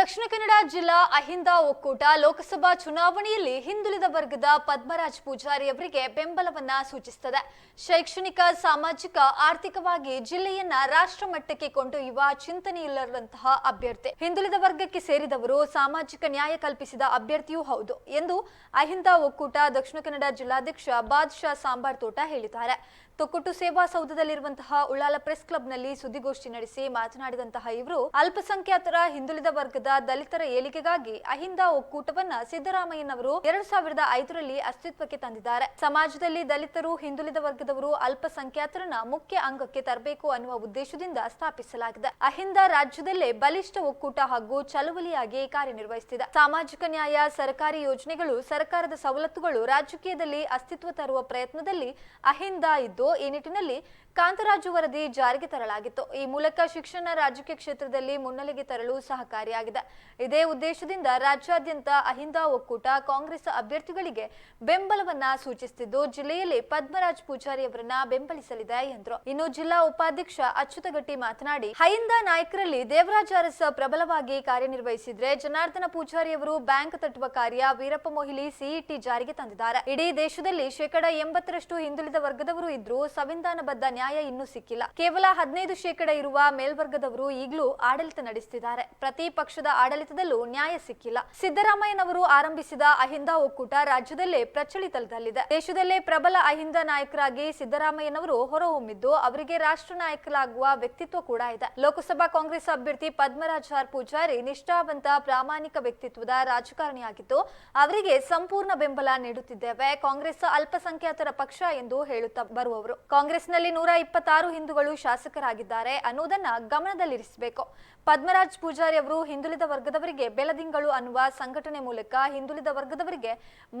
ದಕ್ಷಿಣ ಕನ್ನಡ ಜಿಲ್ಲಾ ಅಹಿಂದ ಒಕ್ಕೂಟ ಲೋಕಸಭಾ ಚುನಾವಣೆಯಲ್ಲಿ ಹಿಂದುಳಿದ ವರ್ಗದ ಪದ್ಮರಾಜ್ ಪೂಜಾರಿ ಅವರಿಗೆ ಬೆಂಬಲವನ್ನ ಸೂಚಿಸುತ್ತದೆ. ಶೈಕ್ಷಣಿಕ, ಸಾಮಾಜಿಕ, ಆರ್ಥಿಕವಾಗಿ ಜಿಲ್ಲೆಯನ್ನ ರಾಷ್ಟ್ರ ಮಟ್ಟಕ್ಕೆ ಕೊಂಡೊಯ್ಯುವ ಚಿಂತನೆಯಿಲ್ಲದಂತಹ ಅಭ್ಯರ್ಥಿ. ಹಿಂದುಳಿದ ವರ್ಗಕ್ಕೆ ಸೇರಿದವರು ಸಾಮಾಜಿಕ ನ್ಯಾಯ ಕಲ್ಪಿಸಿದ ಅಭ್ಯರ್ಥಿಯೂ ಹೌದು ಎಂದು ಅಹಿಂದ ಒಕ್ಕೂಟ ದಕ್ಷಿಣ ಕನ್ನಡ ಜಿಲ್ಲಾಧ್ಯಕ್ಷ ಬಾದ್ಶಾ ಸಾಂಬಾರ್ ತೋಟ ಹೇಳಿದ್ದಾರೆ. ತೊಕ್ಕೊಟ್ಟು ಸೇವಾ ಸೌಧದಲ್ಲಿರುವಂತಹ ಉಳ್ಳಾಲ ಪ್ರೆಸ್ ಕ್ಲಬ್ನಲ್ಲಿ ಸುದ್ದಿಗೋಷ್ಠಿ ನಡೆಸಿ ಮಾತನಾಡಿದಂತಹ ಇವರು, ಅಲ್ಪಸಂಖ್ಯಾತರ ಹಿಂದುಳಿದ ವರ್ಗದ ದಲಿತರ ಏಳಿಗೆಗಾಗಿ ಅಹಿಂದ ಒಕ್ಕೂಟವನ್ನ ಸಿದ್ದರಾಮಯ್ಯನವರು ಎರಡ್ ಸಾವಿರದ ಐದರಲ್ಲಿ ಅಸ್ತಿತ್ವಕ್ಕೆ ತಂದಿದ್ದಾರೆ. ಸಮಾಜದಲ್ಲಿ ದಲಿತರು, ಹಿಂದುಳಿದ ವರ್ಗದವರು ಅಲ್ಪಸಂಖ್ಯಾತರನ್ನ ಮುಖ್ಯ ಅಂಗಕ್ಕೆ ತರಬೇಕು ಅನ್ನುವ ಉದ್ದೇಶದಿಂದ ಸ್ಥಾಪಿಸಲಾಗಿದೆ. ಅಹಿಂದ ರಾಜ್ಯದಲ್ಲೇ ಬಲಿಷ್ಠ ಒಕ್ಕೂಟ ಹಾಗೂ ಚಳುವಳಿಯಾಗಿ ಕಾರ್ಯನಿರ್ವಹಿಸುತ್ತಿದೆ. ಸಾಮಾಜಿಕ ನ್ಯಾಯ, ಸರ್ಕಾರಿ ಯೋಜನೆಗಳು, ಸರ್ಕಾರದ ಸವಲತ್ತುಗಳು ರಾಜಕೀಯದಲ್ಲಿ ಅಸ್ತಿತ್ವ ತರುವ ಪ್ರಯತ್ನದಲ್ಲಿ ಅಹಿಂದ ಇದ್ದು, ಈ ನಿಟ್ಟಿನಲ್ಲಿ ಕಾಂತರಾಜು ವರದಿ ಜಾರಿಗೆ ತರಲಾಗಿತ್ತು. ಈ ಮೂಲಕ ಶಿಕ್ಷಣ ರಾಜಕೀಯ ಕ್ಷೇತ್ರದಲ್ಲಿ ಮುನ್ನೆಲೆಗೆ ತರಲು ಸಹಕಾರಿಯಾಗಿದೆ. ಇದೇ ಉದ್ದೇಶದಿಂದ ರಾಜ್ಯಾದ್ಯಂತ ಅಹಿಂದ ಒಕ್ಕೂಟ ಕಾಂಗ್ರೆಸ್ ಅಭ್ಯರ್ಥಿಗಳಿಗೆ ಬೆಂಬಲವನ್ನ ಸೂಚಿಸುತ್ತಿದ್ದು ಜಿಲ್ಲೆಯಲ್ಲಿ ಪದ್ಮರಾಜ್ ಪೂಜಾರಿ ಅವರನ್ನ ಬೆಂಬಲಿಸಲಿದೆ ಎಂದರು. ಇನ್ನು ಜಿಲ್ಲಾ ಉಪಾಧ್ಯಕ್ಷ ಅಚ್ಯುತಗಟ್ಟಿ ಮಾತನಾಡಿ, ಅಹಿಂದ ನಾಯಕರಲ್ಲಿ ದೇವರಾಜ ಅರಸ ಪ್ರಬಲವಾಗಿ ಕಾರ್ಯನಿರ್ವಹಿಸಿದ್ರೆ ಜನಾರ್ದನ ಪೂಜಾರಿ ಅವರು ಬ್ಯಾಂಕ್ ತಟ್ಟುವ ಕಾರ್ಯ ವೀರಪ್ಪ ಮೊಹಿಲಿ ಸಿಇಟಿ ಜಾರಿಗೆ ತಂದಿದ್ದಾರೆ. ಇಡೀ ದೇಶದಲ್ಲಿ ಶೇಕಡಾ ಎಂಬತ್ತರಷ್ಟು ಹಿಂದುಳಿದ ವರ್ಗದವರು ಇದ್ರೂ ಸಂವಿಧಾನಬದ್ಧ ನ್ಯಾಯ ಇನ್ನೂ ಸಿಕ್ಕಿಲ್ಲ. ಕೇವಲ ಹದಿನೈದು ಶೇಕಡ ಇರುವ ಮೇಲ್ವರ್ಗದವರು ಈಗಲೂ ಆಡಳಿತ ನಡೆಸುತ್ತಿದ್ದಾರೆ ಪ್ರತಿ ಪಕ್ಷದ ಆಡಳಿತದಲ್ಲೂ ನ್ಯಾಯ ಸಿಕ್ಕಿಲ್ಲ. ಸಿದ್ದರಾಮಯ್ಯನವರು ಆರಂಭಿಸಿದ ಅಹಿಂದ ಒಕ್ಕೂಟ ರಾಜ್ಯದಲ್ಲೇ ಪ್ರಚಲಿತದಲ್ಲಿದೆ ದೇಶದಲ್ಲೇ ಪ್ರಬಲ ಅಹಿಂದ ನಾಯಕರಾಗಿ ಸಿದ್ದರಾಮಯ್ಯನವರು ಹೊರಹೊಮ್ಮಿದ್ದು ಅವರಿಗೆ ರಾಷ್ಟ್ರ ನಾಯಕರಾಗುವ ವ್ಯಕ್ತಿತ್ವ ಕೂಡ ಇದೆ. ಲೋಕಸಭಾ ಕಾಂಗ್ರೆಸ್ ಅಭ್ಯರ್ಥಿ ಪದ್ಮರಾಜ್ ಆರ್ ಪೂಜಾರಿ ನಿಷ್ಠಾವಂತ ಪ್ರಾಮಾಣಿಕ ವ್ಯಕ್ತಿತ್ವದ ರಾಜಕಾರಣಿಯಾಗಿದ್ದು ಅವರಿಗೆ ಸಂಪೂರ್ಣ ಬೆಂಬಲ ನೀಡುತ್ತಿದ್ದೇವೆ. ಕಾಂಗ್ರೆಸ್ ಅಲ್ಪಸಂಖ್ಯಾತರ ಪಕ್ಷ ಎಂದು ಹೇಳುತ್ತಾ ಬರುವವರು. ಕಾಂಗ್ರೆಸ್ನಲ್ಲಿ ನೂರ ಇಪ್ಪತ್ತಾರು ಹಿಂದೂಗಳು ಶಾಸಕರಾಗಿದ್ದಾರೆ ಅನ್ನುವುದನ್ನ ಗಮನದಲ್ಲಿರಿಸಬೇಕು. ಪದ್ಮರಾಜ್ ಪೂಜಾರಿ ಅವರು ಹಿಂದುಳಿದ ವರ್ಗದವರಿಗೆ ಬೆಲದಿಂಗಳು ಅನ್ನುವ ಸಂಘಟನೆ ಮೂಲಕ ಹಿಂದುಳಿದ ವರ್ಗದವರಿಗೆ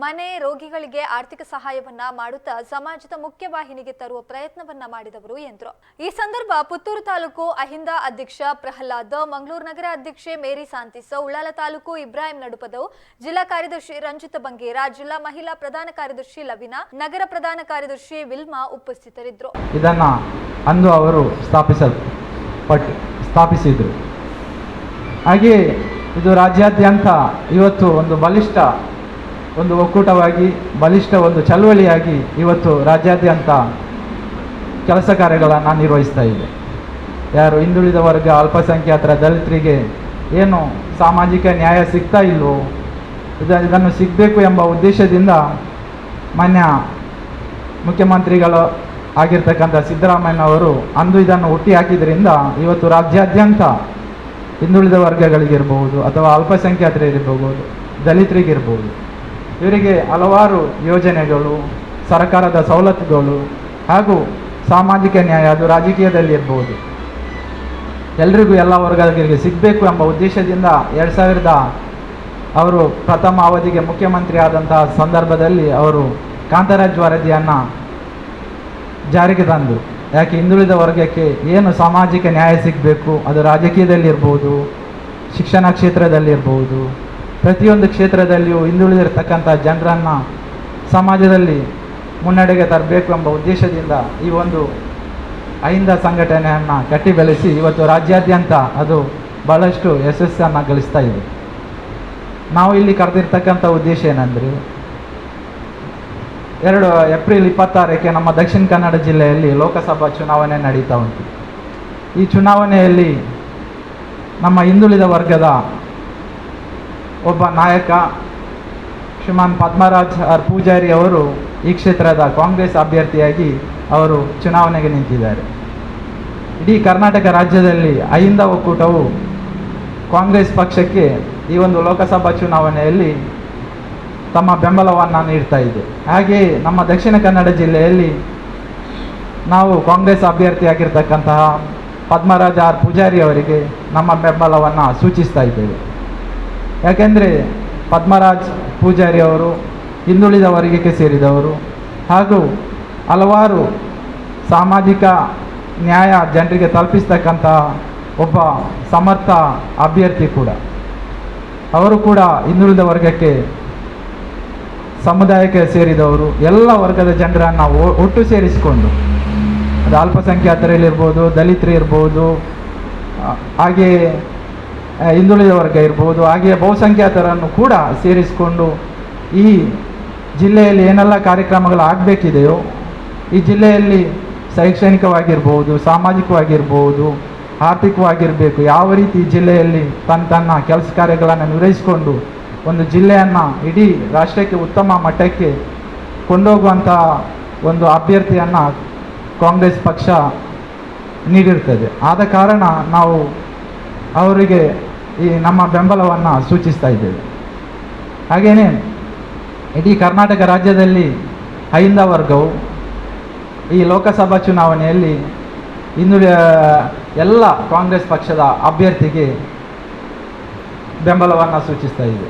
ಮನೆ ರೋಗಿಗಳಿಗೆ ಆರ್ಥಿಕ ಸಹಾಯವನ್ನ ಮಾಡುತ್ತಾ ಸಮಾಜದ ಮುಖ್ಯವಾಹಿನಿಗೆ ತರುವ ಪ್ರಯತ್ನವನ್ನ ಮಾಡಿದವರು ಎಂದರು. ಈ ಸಂದರ್ಭ ಪುತ್ತೂರು ತಾಲೂಕು ಅಹಿಂದ ಅಧ್ಯಕ್ಷ ಪ್ರಹ್ಲಾದ್, ಮಂಗಳೂರು ನಗರ ಅಧ್ಯಕ್ಷೆ ಮೇರಿ ಸಾಂತಿಸ್, ಉಳ್ಳಾಲ ತಾಲೂಕು ಇಬ್ರಾಹಿಂ ನಡುಪದವು ಜಿಲ್ಲಾ ಕಾರ್ಯದರ್ಶಿ ರಂಜಿತ ಬಂಗೇರ, ಜಿಲ್ಲಾ ಮಹಿಳಾ ಪ್ರಧಾನ ಕಾರ್ಯದರ್ಶಿ ಲವಿನಾ, ನಗರ ಪ್ರಧಾನ ಕಾರ್ಯದರ್ಶಿ ವಿಲ್ಮಾ ಉಪಸ್ಥಿತರಿದ್ದರು. ಅಂದು ಅವರು ಸ್ಥಾಪಿಸಲ್ಪಟ್ಟು ಸ್ಥಾಪಿಸಿದರು. ಹಾಗೆ ಇದು ರಾಜ್ಯಾದ್ಯಂತ ಇವತ್ತು ಒಂದು ಬಲಿಷ್ಠ, ಒಂದು ಒಕ್ಕೂಟವಾಗಿ, ಬಲಿಷ್ಠ ಒಂದು ಚಳವಳಿಯಾಗಿ ಇವತ್ತು ರಾಜ್ಯಾದ್ಯಂತ ಕೆಲಸ ಕಾರ್ಯಗಳನ್ನು ನಿರ್ವಹಿಸ್ತಾ ಇದೆ. ಯಾರು ಹಿಂದುಳಿದ ವರ್ಗ, ಅಲ್ಪಸಂಖ್ಯಾತರ ದಲಿತರಿಗೆ ಏನು ಸಾಮಾಜಿಕ ನ್ಯಾಯ ಸಿಗ್ತಾ ಇಲ್ಲವೋ ಇದ, ಇದನ್ನು ಸಿಗಬೇಕು ಎಂಬ ಉದ್ದೇಶದಿಂದ ಮಾನ್ಯ ಮುಖ್ಯಮಂತ್ರಿಗಳು ಆಗಿರ್ತಕ್ಕಂಥ ಸಿದ್ದರಾಮಯ್ಯನವರು ಅಂದು ಇದನ್ನು ಹುಟ್ಟಿ ಹಾಕಿದ್ರಿಂದ ಇವತ್ತು ರಾಜ್ಯಾದ್ಯಂತ ಹಿಂದುಳಿದ ವರ್ಗಗಳಿಗಿರ್ಬಹುದು ಅಥವಾ ಅಲ್ಪಸಂಖ್ಯಾತರಿಗಿರ್ಬಹುದು, ದಲಿತರಿಗಿರ್ಬಹುದು. ಇವರಿಗೆ ಹಲವಾರು ಯೋಜನೆಗಳು, ಸರ್ಕಾರದ ಸವಲತ್ತುಗಳು ಹಾಗೂ ಸಾಮಾಜಿಕ ನ್ಯಾಯ ಅದು ರಾಜಕೀಯದಲ್ಲಿ ಇರ್ಬೋದು. ಎಲ್ರಿಗೂ ಎಲ್ಲ ವರ್ಗಗಳಿಗೆ ಸಿಗಬೇಕು ಎಂಬ ಉದ್ದೇಶದಿಂದ ಎರಡು ಸಾವಿರದ ಅವರು ಪ್ರಥಮ ಅವಧಿಗೆ ಮುಖ್ಯಮಂತ್ರಿ ಆದಂತಹ ಸಂದರ್ಭದಲ್ಲಿ ಅವರು ಕಾಂತರಾಜ್ ವರದಿಯನ್ನು ಜಾರಿಗೆ ತಂದು. ಯಾಕೆ ಹಿಂದುಳಿದ ವರ್ಗಕ್ಕೆ ಏನು ಸಾಮಾಜಿಕ ನ್ಯಾಯ ಸಿಗಬೇಕು? ಅದು ರಾಜಕೀಯದಲ್ಲಿರ್ಬೋದು, ಶಿಕ್ಷಣ ಕ್ಷೇತ್ರದಲ್ಲಿರ್ಬೋದು. ಪ್ರತಿಯೊಂದು ಕ್ಷೇತ್ರದಲ್ಲಿಯೂ ಹಿಂದುಳಿದಿರ್ತಕ್ಕಂಥ ಜನರನ್ನು ಸಮಾಜದಲ್ಲಿ ಮುನ್ನಡೆಗೆ ತರಬೇಕು ಎಂಬ ಉದ್ದೇಶದಿಂದ ಈ ಒಂದು ಅಹಿಂದ ಸಂಘಟನೆಯನ್ನು ಕಟ್ಟಿ ಬೆಳೆಸಿ ಇವತ್ತು ರಾಜ್ಯಾದ್ಯಂತ ಅದು ಭಾಳಷ್ಟು ಯಶಸ್ಸನ್ನು ಗಳಿಸ್ತಾ ಇದೆ. ನಾವು ಇಲ್ಲಿ ಕರೆದಿರ್ತಕ್ಕಂಥ ಉದ್ದೇಶ ಏನಂದರೆ ಎರಡು ಏಪ್ರಿಲ್ ಇಪ್ಪತ್ತಾರಕ್ಕೆ ನಮ್ಮ ದಕ್ಷಿಣ ಕನ್ನಡ ಜಿಲ್ಲೆಯಲ್ಲಿ ಲೋಕಸಭಾ ಚುನಾವಣೆ ನಡೀತಾ ಉಂಟು. ಈ ಚುನಾವಣೆಯಲ್ಲಿ ನಮ್ಮ ಹಿಂದುಳಿದ ವರ್ಗದ ಒಬ್ಬ ನಾಯಕ ಶ್ರೀಮಾನ್ ಪದ್ಮರಾಜ್ ಆರ್ ಪೂಜಾರಿ ಅವರು ಈ ಕ್ಷೇತ್ರದ ಕಾಂಗ್ರೆಸ್ ಅಭ್ಯರ್ಥಿಯಾಗಿ ಅವರು ಚುನಾವಣೆಗೆ ನಿಂತಿದ್ದಾರೆ. ಇಡೀ ಕರ್ನಾಟಕ ರಾಜ್ಯದಲ್ಲಿ ಅಹಿಂದ ಒಕ್ಕೂಟವು ಕಾಂಗ್ರೆಸ್ ಪಕ್ಷಕ್ಕೆ ಈ ಒಂದು ಲೋಕಸಭಾ ಚುನಾವಣೆಯಲ್ಲಿ ತಮ್ಮ ಬೆಂಬಲವನ್ನು ನೀಡ್ತಾ ಇದೆ ಹಾಗೆಯೇ ನಮ್ಮ ದಕ್ಷಿಣ ಕನ್ನಡ ಜಿಲ್ಲೆಯಲ್ಲಿ ನಾವು ಕಾಂಗ್ರೆಸ್ ಅಭ್ಯರ್ಥಿಯಾಗಿರ್ತಕ್ಕಂತಹ ಪದ್ಮರಾಜ ಆರ್ ಪೂಜಾರಿ ಅವರಿಗೆ ನಮ್ಮ ಬೆಂಬಲವನ್ನು ಸೂಚಿಸ್ತಾ ಇದ್ದೇವೆ. ಯಾಕೆಂದರೆ ಪದ್ಮರಾಜ್ ಪೂಜಾರಿ ಅವರು ಹಿಂದುಳಿದ ವರ್ಗಕ್ಕೆ ಸೇರಿದವರು ಹಾಗೂ ಹಲವಾರು ಸಾಮಾಜಿಕ ನ್ಯಾಯ ಜನರಿಗೆ ತಲುಪಿಸ್ತಕ್ಕಂತಹ ಒಬ್ಬ ಸಮರ್ಥ ಅಭ್ಯರ್ಥಿ ಕೂಡ. ಅವರು ಕೂಡ ಹಿಂದುಳಿದ ವರ್ಗಕ್ಕೆ ಸಮುದಾಯಕ್ಕೆ ಸೇರಿದವರು, ಎಲ್ಲ ವರ್ಗದ ಜನರನ್ನು ಒಟ್ಟು ಸೇರಿಸಿಕೊಂಡು, ಅದು ಅಲ್ಪಸಂಖ್ಯಾತರಲ್ಲಿರ್ಬೋದು ದಲಿತರು ಇರ್ಬೋದು ಹಾಗೆಯೇ ಹಿಂದುಳಿದ ವರ್ಗ ಇರ್ಬೋದು ಹಾಗೆಯೇ ಬಹುಸಂಖ್ಯಾತರನ್ನು ಕೂಡ ಸೇರಿಸಿಕೊಂಡು ಈ ಜಿಲ್ಲೆಯಲ್ಲಿ ಏನೆಲ್ಲ ಕಾರ್ಯಕ್ರಮಗಳು ಆಗಬೇಕಿದೆಯೋ, ಈ ಜಿಲ್ಲೆಯಲ್ಲಿ ಶೈಕ್ಷಣಿಕವಾಗಿರ್ಬೋದು, ಸಾಮಾಜಿಕವಾಗಿರ್ಬೋದು, ಆರ್ಥಿಕವಾಗಿರಬೇಕು, ಯಾವ ರೀತಿ ಜಿಲ್ಲೆಯಲ್ಲಿ ತನ್ನ ತನ್ನ ಕೆಲಸ ಕಾರ್ಯಗಳನ್ನು ನಿರ್ವಹಿಸಿಕೊಂಡು ಒಂದು ಜಿಲ್ಲೆಯನ್ನು ಇಡೀ ರಾಷ್ಟ್ರಕ್ಕೆ ಉತ್ತಮ ಮಟ್ಟಕ್ಕೆ ಕೊಂಡೋಗುವಂಥ ಒಂದು ಅಭ್ಯರ್ಥಿಯನ್ನು ಕಾಂಗ್ರೆಸ್ ಪಕ್ಷ ನೀಡಿರ್ತದೆ. ಆದ ಕಾರಣ ನಾವು ಅವರಿಗೆ ಈ ನಮ್ಮ ಬೆಂಬಲವನ್ನು ಸೂಚಿಸ್ತಾ ಇದ್ದೇವೆ. ಹಾಗೆಯೇ ಇಡೀ ಕರ್ನಾಟಕ ರಾಜ್ಯದಲ್ಲಿ ಐಂದ ವರ್ಗವು ಈ ಲೋಕಸಭಾ ಚುನಾವಣೆಯಲ್ಲಿ ಇನ್ನು ಎಲ್ಲ ಕಾಂಗ್ರೆಸ್ ಪಕ್ಷದ ಅಭ್ಯರ್ಥಿಗೆ ಬೆಂಬಲವನ್ನು ಸೂಚಿಸ್ತಾ ಇದೆ.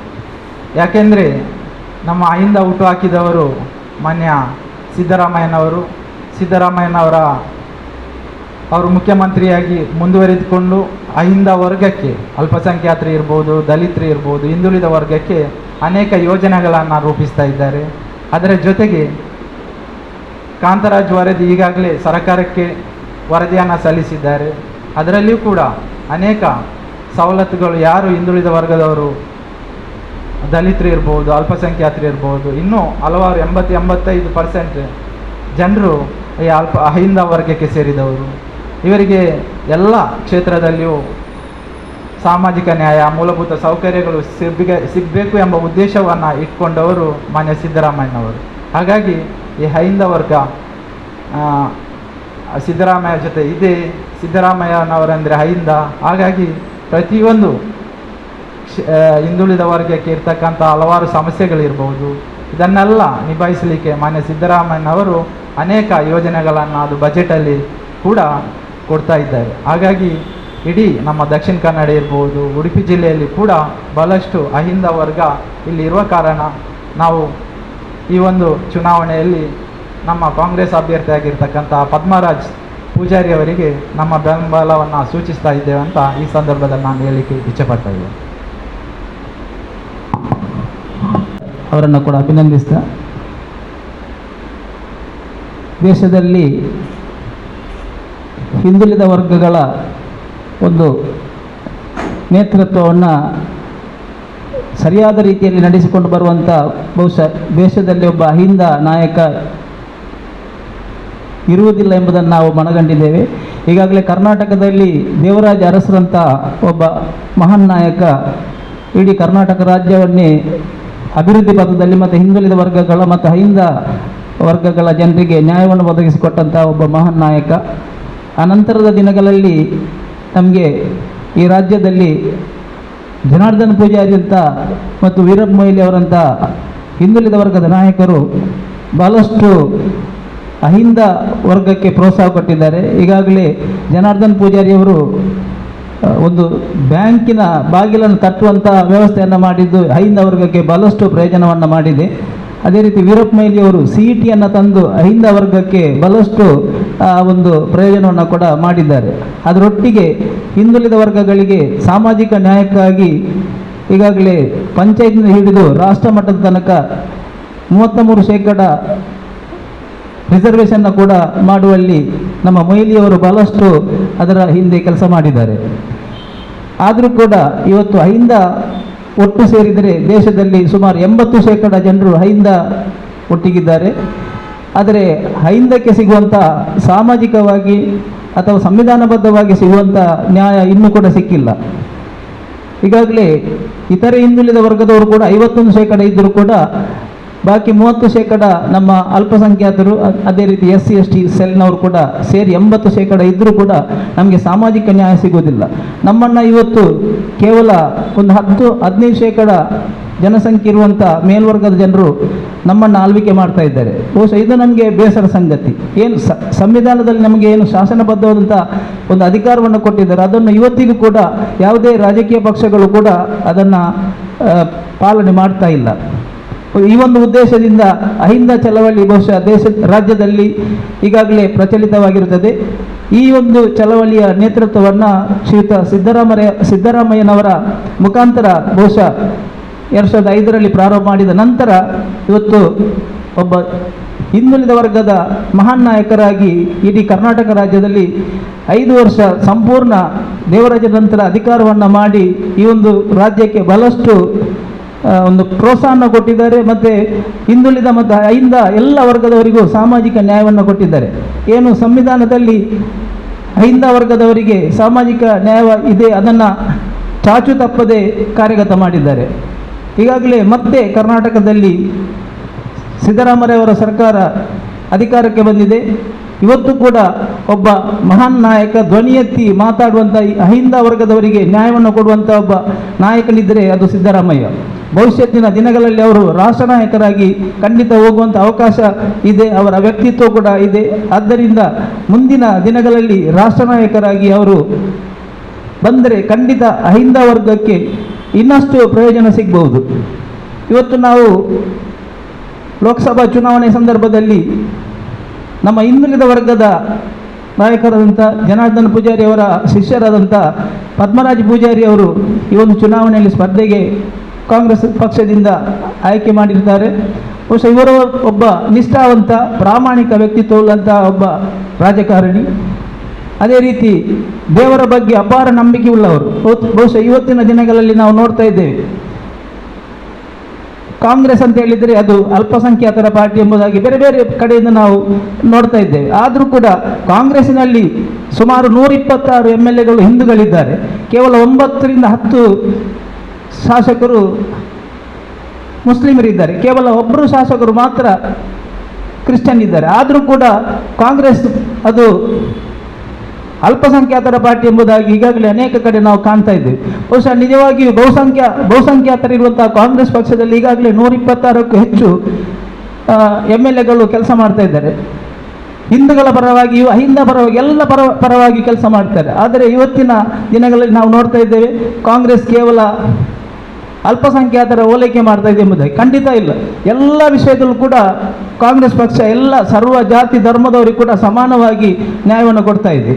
ಯಾಕೆಂದರೆ ನಮ್ಮ ಅಹಿಂದ ಹುಟ್ಟುಹಾಕಿದವರು ಮಾನ್ಯ ಸಿದ್ದರಾಮಯ್ಯನವರು. ಸಿದ್ದರಾಮಯ್ಯನವರ ಅವರು ಮುಖ್ಯಮಂತ್ರಿಯಾಗಿ ಮುಂದುವರಿದುಕೊಂಡು ಅಹಿಂದ ವರ್ಗಕ್ಕೆ ಅಲ್ಪಸಂಖ್ಯಾತರು ಇರ್ಬೋದು, ದಲಿತರು ಇರ್ಬೋದು, ಹಿಂದುಳಿದ ವರ್ಗಕ್ಕೆ ಅನೇಕ ಯೋಜನೆಗಳನ್ನು ರೂಪಿಸ್ತಾ ಇದ್ದಾರೆ. ಅದರ ಜೊತೆಗೆ ಕಾಂತರಾಜ್ ವರದಿ ಈಗಾಗಲೇ ಸರ್ಕಾರಕ್ಕೆ ವರದಿಯನ್ನು ಸಲ್ಲಿಸಿದ್ದಾರೆ. ಅದರಲ್ಲಿಯೂ ಕೂಡ ಅನೇಕ ಸವಲತ್ತುಗಳು ಯಾರು ಹಿಂದುಳಿದ ವರ್ಗದವರು ದಲಿತರು ಇರ್ಬೋದು, ಅಲ್ಪಸಂಖ್ಯಾತರು ಇರ್ಬೋದು, ಇನ್ನೂ ಹಲವಾರು ಎಂಬತ್ತು ಎಂಬತ್ತೈದು ಪರ್ಸೆಂಟ್ ಜನರು ಈ ಅಲ್ಪ ಅಹಿಂದ ವರ್ಗಕ್ಕೆ ಸೇರಿದವರು. ಇವರಿಗೆ ಎಲ್ಲ ಕ್ಷೇತ್ರದಲ್ಲಿಯೂ ಸಾಮಾಜಿಕ ನ್ಯಾಯ, ಮೂಲಭೂತ ಸೌಕರ್ಯಗಳು ಸಿಗ್ಬೇ, ಸಿಗಬೇಕು ಎಂಬ ಉದ್ದೇಶವನ್ನು ಇಟ್ಕೊಂಡವರು ಮಾನ್ಯ ಸಿದ್ದರಾಮಯ್ಯನವರು. ಹಾಗಾಗಿ ಈ ಹೈಂದ ವರ್ಗ ಸಿದ್ದರಾಮಯ್ಯ ಜೊತೆ ಇದೆ. ಸಿದ್ದರಾಮಯ್ಯನವರಂದರೆ ಹೈಂದ ಹಾಗಾಗಿ ಪ್ರತಿಯೊಂದು ಕ್ಷ- ಆ, ಹಿಂದುಳಿದ ವರ್ಗಕ್ಕೆ ಇರ್ತಕ್ಕಂಥ ಹಲವಾರು ಸಮಸ್ಯೆಗಳಿರ್ಬೋದು. ಇದನ್ನೆಲ್ಲ ನಿಭಾಯಿಸಲಿಕ್ಕೆ ಮಾನ್ಯ ಸಿದ್ದರಾಮಯ್ಯನವರು ಅನೇಕ ಯೋಜನೆಗಳನ್ನು ಅದು ಬಜೆಟಲ್ಲಿ ಕೂಡ ಕೊಡ್ತಾ ಇದ್ದಾರೆ. ಹಾಗಾಗಿ ಇಡೀ ನಮ್ಮ ದಕ್ಷಿಣ ಕನ್ನಡ ಇರ್ಬೋದು ಉಡುಪಿ ಜಿಲ್ಲೆಯಲ್ಲಿ ಕೂಡ ಬಹಳಷ್ಟು ಅಹಿಂದ ವರ್ಗ ಇಲ್ಲಿ ಇರುವ ಕಾರಣ ನಾವು ಈ ಒಂದು ಚುನಾವಣೆಯಲ್ಲಿ ನಮ್ಮ ಕಾಂಗ್ರೆಸ್ ಅಭ್ಯರ್ಥಿಯಾಗಿರ್ತಕ್ಕಂಥ ಪದ್ಮರಾಜ್ ಪೂಜಾರಿ ಅವರಿಗೆ ನಮ್ಮ ಬೆಂಬಲವನ್ನು ಸೂಚಿಸ್ತಾ ಇದ್ದೇವೆ ಅಂತ ಈ ಸಂದರ್ಭದಲ್ಲಿ ನಾನು ಹೇಳಲಿಕ್ಕೆ ಇಚ್ಛೆಪಡ್ತಾ ಇದ್ದೇನೆ. ಅವರನ್ನು ಕೂಡ ಅಭಿನಂದಿಸ್ತಾ. ದೇಶದಲ್ಲಿ ಹಿಂದುಳಿದ ವರ್ಗಗಳ ಒಂದು ನೇತೃತ್ವವನ್ನು ಸರಿಯಾದ ರೀತಿಯಲ್ಲಿ ನಡೆಸಿಕೊಂಡು ಬರುವಂಥ ಬಹುಶಃ ದೇಶದಲ್ಲಿ ಒಬ್ಬ ಅಹಿಂದ ನಾಯಕ ಇರುವುದಿಲ್ಲ ಎಂಬುದನ್ನು ನಾವು ಮನಗಂಡಿದ್ದೇವೆ. ಈಗಾಗಲೇ ಕರ್ನಾಟಕದಲ್ಲಿ ದೇವರಾಜ ಅರಸರಂಥ ಒಬ್ಬ ಮಹಾನ್ ನಾಯಕ ಇಡೀ ಕರ್ನಾಟಕ ರಾಜ್ಯವನ್ನೇ ಅಭಿವೃದ್ಧಿ ಪಥದಲ್ಲಿ ಮತ್ತು ಹಿಂದುಳಿದ ವರ್ಗಗಳ ಮತ್ತು ಅಹಿಂದ ವರ್ಗಗಳ ಜನರಿಗೆ ನ್ಯಾಯವನ್ನು ಒದಗಿಸಿಕೊಟ್ಟಂಥ ಒಬ್ಬ ಮಹಾನ್ ನಾಯಕ. ಅನಂತರದ ದಿನಗಳಲ್ಲಿ ನಮಗೆ ಈ ರಾಜ್ಯದಲ್ಲಿ ಜನಾರ್ದನ್ ಪೂಜಾರಿಯಂಥ ಮತ್ತು ವೀರಪ್ಪ ಮೊಯ್ಲಿ ಅವರಂಥ ಹಿಂದುಳಿದ ವರ್ಗದ ನಾಯಕರು ಬಹಳಷ್ಟು ಅಹಿಂದ ವರ್ಗಕ್ಕೆ ಪ್ರೋತ್ಸಾಹ ಕೊಟ್ಟಿದ್ದಾರೆ. ಈಗಾಗಲೇ ಜನಾರ್ದನ್ ಪೂಜಾರಿ ಅವರು ಆ, ಒಂದು ಬ್ಯಾಂಕಿನ ಬಾಗಿಲನ್ನು ತಟ್ಟುವಂಥ ವ್ಯವಸ್ಥೆಯನ್ನು ಮಾಡಿದ್ದು ಅಹಿಂದ ವರ್ಗಕ್ಕೆ ಬಹಳಷ್ಟು ಪ್ರಯೋಜನವನ್ನು ಮಾಡಿದೆ. ಅದೇ ರೀತಿ ವೀರಪ್ಪ ಮೈಲಿಯವರು ಸಿ ಇ ಟಿಯನ್ನು ತಂದು ಅಹಿಂದ ವರ್ಗಕ್ಕೆ ಬಹಳಷ್ಟು ಒಂದು ಪ್ರಯೋಜನವನ್ನು ಕೂಡ ಮಾಡಿದ್ದಾರೆ. ಅದರೊಟ್ಟಿಗೆ ಹಿಂದುಳಿದ ವರ್ಗಗಳಿಗೆ ಸಾಮಾಜಿಕ ನ್ಯಾಯಕ್ಕಾಗಿ ಈಗಾಗಲೇ ಪಂಚಾಯತ್ನಿಂದ ಹಿಡಿದು ರಾಷ್ಟ್ರ ಮಟ್ಟದ ತನಕ ಮೂವತ್ತ ಮೂರು ಶೇಕಡ ರಿಸರ್ವೇಷನ್ನ ಕೂಡ ಮಾಡುವಲ್ಲಿ ನಮ್ಮ ಮೊಯ್ಲಿಯವರು ಬಹಳಷ್ಟು ಅದರ ಹಿಂದೆ ಕೆಲಸ ಮಾಡಿದ್ದಾರೆ. ಆದರೂ ಕೂಡ ಇವತ್ತು ಅಹಿಂದ ಒಟ್ಟು ಸೇರಿದರೆ ದೇಶದಲ್ಲಿ ಸುಮಾರು ಎಂಬತ್ತು ಶೇಕಡ ಜನರು ಅಹಿಂದ ಒಟ್ಟಿಗಿದ್ದಾರೆ. ಆದರೆ ಅಹಿಂದಕ್ಕೆ ಸಿಗುವಂಥ ಸಾಮಾಜಿಕವಾಗಿ ಅಥವಾ ಸಂವಿಧಾನಬದ್ಧವಾಗಿ ಸಿಗುವಂಥ ನ್ಯಾಯ ಇನ್ನೂ ಕೂಡ ಸಿಕ್ಕಿಲ್ಲ. ಈಗಾಗಲೇ ಇತರೆ ಹಿಂದುಳಿದ ವರ್ಗದವರು ಕೂಡ ಐವತ್ತೊಂದು ಶೇಕಡ ಇದ್ದರೂ ಕೂಡ ಬಾಕಿ ಮೂವತ್ತು ಶೇಕಡ ನಮ್ಮ ಅಲ್ಪಸಂಖ್ಯಾತರು ಅದೇ ರೀತಿ ಎಸ್ ಸಿ, ಎಸ್ ಟಿ, ಸೆಲ್ನವರು ಕೂಡ ಸೇರಿ ಎಂಬತ್ತು ಶೇಕಡ ಇದ್ದರೂ ಕೂಡ ನಮಗೆ ಸಾಮಾಜಿಕ ನ್ಯಾಯ ಸಿಗುವುದಿಲ್ಲ. ನಮ್ಮನ್ನು ಇವತ್ತು ಕೇವಲ ಒಂದು ಹತ್ತು, ಹದಿನೈದು ಶೇಕಡ ಜನಸಂಖ್ಯೆ ಇರುವಂಥ ಮೇಲ್ವರ್ಗದ ಜನರು ನಮ್ಮನ್ನು ಆಳ್ವಿಕೆ ಮಾಡ್ತಾ ಇದ್ದಾರೆ. ಬಹುಶಃ ಇದು ನಮಗೆ ಬೇಸರ ಸಂಗತಿ. ಏನು ಸಂವಿಧಾನದಲ್ಲಿ ನಮಗೆ ಏನು ಶಾಸನಬದ್ಧವಾದಂಥ ಒಂದು ಅಧಿಕಾರವನ್ನು ಕೊಟ್ಟಿದ್ದಾರೆ, ಅದನ್ನು ಇವತ್ತಿಗೂ ಕೂಡ ಯಾವುದೇ ರಾಜಕೀಯ ಪಕ್ಷಗಳು ಕೂಡ ಅದನ್ನು ಪಾಲನೆ ಮಾಡ್ತಾ ಇಲ್ಲ. ಈ ಒಂದು ಉದ್ದೇಶದಿಂದ ಅಹಿಂದ ಚಳವಳಿ ಬಹುಶಃ ದೇಶ, ರಾಜ್ಯದಲ್ಲಿ ಈಗಾಗಲೇ ಪ್ರಚಲಿತವಾಗಿರುತ್ತದೆ. ಈ ಒಂದು ಚಳವಳಿಯ ನೇತೃತ್ವವನ್ನು ಶ್ರೀಯುತ ಸಿದ್ದರಾಮಯ್ಯ ಸಿದ್ದರಾಮಯ್ಯನವರ ಮುಖಾಂತರ ಬಹುಶಃ ಎರಡು ಸಾವಿರದ ಐದರಲ್ಲಿ ಪ್ರಾರಂಭ ಮಾಡಿದ ನಂತರ ಇವತ್ತು ಒಬ್ಬ ಹಿಂದುಳಿದ ವರ್ಗದ ಮಹಾನ್ ನಾಯಕರಾಗಿ ಇಡೀ ಕರ್ನಾಟಕ ರಾಜ್ಯದಲ್ಲಿ ಐದು ವರ್ಷ ಸಂಪೂರ್ಣ ದೇವರಾಜ ನಂತರ ಅಧಿಕಾರವನ್ನು ಮಾಡಿ ಈ ಒಂದು ರಾಜ್ಯಕ್ಕೆ ಬಹಳಷ್ಟು ಒಂದು ಪ್ರೋತ್ಸಾಹನ ಕೊಟ್ಟಿದ್ದಾರೆ ಮತ್ತು ಹಿಂದುಳಿದ ಮತ್ತು ಅಹಿಂದ ಎಲ್ಲ ವರ್ಗದವರಿಗೂ ಸಾಮಾಜಿಕ ನ್ಯಾಯವನ್ನು ಕೊಟ್ಟಿದ್ದಾರೆ. ಏನು ಸಂವಿಧಾನದಲ್ಲಿ ಅಹಿಂದ ವರ್ಗದವರಿಗೆ ಸಾಮಾಜಿಕ ನ್ಯಾಯ ಇದೆ ಅದನ್ನು ಚಾಚು ತಪ್ಪದೆ ಕಾರ್ಯಗತ ಮಾಡಿದ್ದಾರೆ. ಈಗಾಗಲೇ ಮತ್ತೆ ಕರ್ನಾಟಕದಲ್ಲಿ ಸಿದ್ದರಾಮಯ್ಯವರ ಸರ್ಕಾರ ಅಧಿಕಾರಕ್ಕೆ ಬಂದಿದೆ. ಇವತ್ತು ಕೂಡ ಒಬ್ಬ ಮಹಾನ್ ನಾಯಕ ಧ್ವನಿ ಎತ್ತಿ ಮಾತಾಡುವಂಥ ಅಹಿಂದ ವರ್ಗದವರಿಗೆ ನ್ಯಾಯವನ್ನು ಕೊಡುವಂಥ ಒಬ್ಬ ನಾಯಕನಿದ್ದರೆ ಅದು ಸಿದ್ದರಾಮಯ್ಯ. ಭವಿಷ್ಯತ್ತಿನ ದಿನಗಳಲ್ಲಿ ಅವರು ರಾಷ್ಟ್ರ ನಾಯಕರಾಗಿ ಖಂಡಿತ ಹೋಗುವಂಥ ಅವಕಾಶ ಇದೆ, ಅವರ ವ್ಯಕ್ತಿತ್ವ ಕೂಡ ಇದೆ. ಆದ್ದರಿಂದ ಮುಂದಿನ ದಿನಗಳಲ್ಲಿ ರಾಷ್ಟ್ರ ನಾಯಕರಾಗಿ ಅವರು ಬಂದರೆ ಖಂಡಿತ ಅಹಿಂದ ವರ್ಗಕ್ಕೆ ಇನ್ನಷ್ಟು ಪ್ರಯೋಜನ ಸಿಗಬಹುದು. ಇವತ್ತು ನಾವು ಲೋಕಸಭಾ ಚುನಾವಣೆ ಸಂದರ್ಭದಲ್ಲಿ ನಮ್ಮ ಹಿಂದುಳಿದ ವರ್ಗದ ನಾಯಕರಾದಂಥ ಜನಾರ್ದನ್ ಪೂಜಾರಿ ಅವರ ಶಿಷ್ಯರಾದಂಥ ಪದ್ಮರಾಜ್ ಪೂಜಾರಿ ಅವರು ಈ ಒಂದು ಚುನಾವಣೆಯಲ್ಲಿ ಸ್ಪರ್ಧೆಗೆ ಕಾಂಗ್ರೆಸ್ ಪಕ್ಷದಿಂದ ಆಯ್ಕೆ ಮಾಡಿರ್ತಾರೆ. ಬಹುಶಃ ಇವರು ಒಬ್ಬ ನಿಷ್ಠಾವಂತ, ಪ್ರಾಮಾಣಿಕ ವ್ಯಕ್ತಿತ್ವವುಳ್ಳಂಥ ಒಬ್ಬ ರಾಜಕಾರಣಿ. ಅದೇ ರೀತಿ ದೇವರ ಬಗ್ಗೆ ಅಪಾರ ನಂಬಿಕೆ ಉಳ್ಳವರು. ಬಹು- ಬಹುಶಃ ಇವತ್ತಿನ ದಿನಗಳಲ್ಲಿ ನಾವು ನೋಡ್ತಾ ಇದ್ದೇವೆ. ಕಾಂಗ್ರೆಸ್ ಅಂತ ಹೇಳಿದರೆ ಅದು ಅಲ್ಪಸಂಖ್ಯಾತರ ಪಾರ್ಟಿ ಎಂಬುದಾಗಿ ಬೇರೆ ಬೇರೆ ಕಡೆಯಿಂದ ನಾವು ನೋಡ್ತಾ ಇದ್ದೇವೆ. ಆದರೂ ಕೂಡ ಕಾಂಗ್ರೆಸ್ನಲ್ಲಿ ಸುಮಾರು ನೂರಿಪ್ಪತ್ತಾರು ಎಂ ಎಲ್ ಎಗಳು ಹಿಂದೂಗಳಿದ್ದಾರೆ. ಕೇವಲ ಒಂಬತ್ತರಿಂದ ಹತ್ತು ಶಾಸಕರು ಮುಸ್ಲಿಮರಿದ್ದಾರೆ. ಕೇವಲ ಒಬ್ಬರು ಶಾಸಕರು ಮಾತ್ರ ಕ್ರಿಶ್ಚಿಯನ್ ಇದ್ದಾರೆ ಆದರೂ ಕೂಡ ಕಾಂಗ್ರೆಸ್ ಅದು ಅಲ್ಪಸಂಖ್ಯಾತರ ಪಾರ್ಟಿ ಎಂಬುದಾಗಿ ಈಗಾಗಲೇ ಅನೇಕ ಕಡೆ ನಾವು ಕಾಣ್ತಾ ಇದ್ದೇವೆ. ಬಹುಶಃ ನಿಜವಾಗಿಯೂ ಬಹುಸಂಖ್ಯಾ ಬಹುಸಂಖ್ಯಾತರಿರುವಂತಹ ಕಾಂಗ್ರೆಸ್ ಪಕ್ಷದಲ್ಲಿ ಈಗಾಗಲೇ ನೂರಿಪ್ಪತ್ತಾರಕ್ಕೂ ಹೆಚ್ಚು ಎಂ ಎಲ್ ಎಗಳು ಕೆಲಸ ಮಾಡ್ತಾ ಇದ್ದಾರೆ. ಹಿಂದೂಗಳ ಪರವಾಗಿ ಇವ- ಅಹಿಂದ ಪರವಾಗಿ, ಎಲ್ಲ ಪರ, ಪರವಾಗಿ ಕೆಲಸ ಮಾಡ್ತಾರೆ. ಆದರೆ ಇವತ್ತಿನ ದಿನಗಳಲ್ಲಿ ನಾವು ನೋಡ್ತಾ ಇದ್ದೇವೆ, ಕಾಂಗ್ರೆಸ್ ಕೇವಲ ಅಲ್ಪಸಂಖ್ಯಾತರ ಓಲೈಕೆ ಮಾಡ್ತಾ ಇದೆ ಎಂಬುದಾಗಿ. ಖಂಡಿತ ಇಲ್ಲ. ಎಲ್ಲ ವಿಷಯದಲ್ಲೂ ಕೂಡ ಕಾಂಗ್ರೆಸ್ ಪಕ್ಷ ಎಲ್ಲ ಸರ್ವ ಜಾತಿ, ಧರ್ಮದವರಿಗೆ ಕೂಡ ಸಮಾನವಾಗಿ ನ್ಯಾಯವನ್ನು ಕೊಡ್ತಾ ಇದೆ.